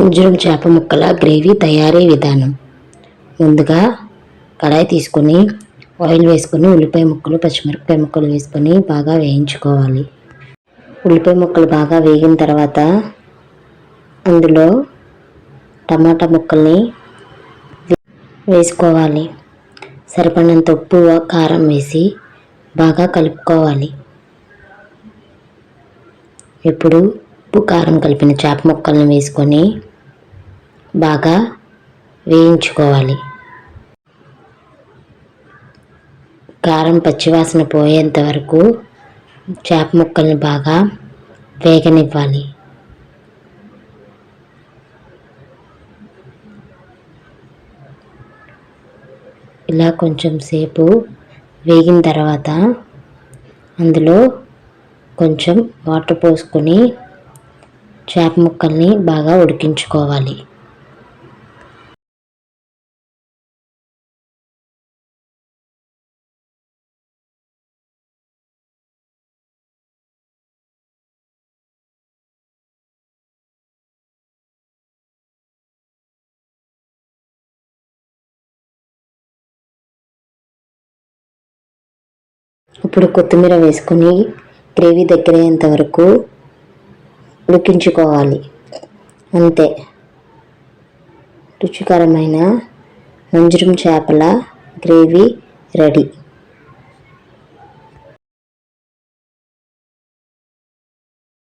ఉంజరం చేప ముక్కల గ్రేవీ తయారీ విధానం. ముందుగా కడాయి తీసుకొని ఆయిల్ వేసుకొని ఉల్లిపాయ ముక్కలు పచ్చిమిరపకాయ ముక్కలు వేసుకొని బాగా వేయించుకోవాలి. ఉల్లిపాయ ముక్కలు బాగా వేగిన తర్వాత అందులో టమాటా ముక్కల్ని వేసుకోవాలి. సరిపడినంత ఉప్పు కారం వేసి బాగా కలుపుకోవాలి. ఇప్పుడు ఉప్పు కారం కలిపిన చేప ముక్కలను వేసుకొని బాగా వేయించుకోవాలి. కారం పచ్చివాసన పోయేంత వరకు చేప ముక్కల్ని బాగా వేగనివ్వాలి. ఇలా కొంచెం సేపు వేగిన తర్వాత అందులో కొంచెం వాటర్ పోసుకొని చేప ముక్కల్ని బాగా ఉడికించుకోవాలి. ఇప్పుడు కొత్తిమీర వేసుకొని గ్రేవీ దగ్గరయ్యేంత వరకు ఉడికించుకోవాలి. అంతే. రుచికరమైన మంజరం చేపల గ్రేవీ రెడీ.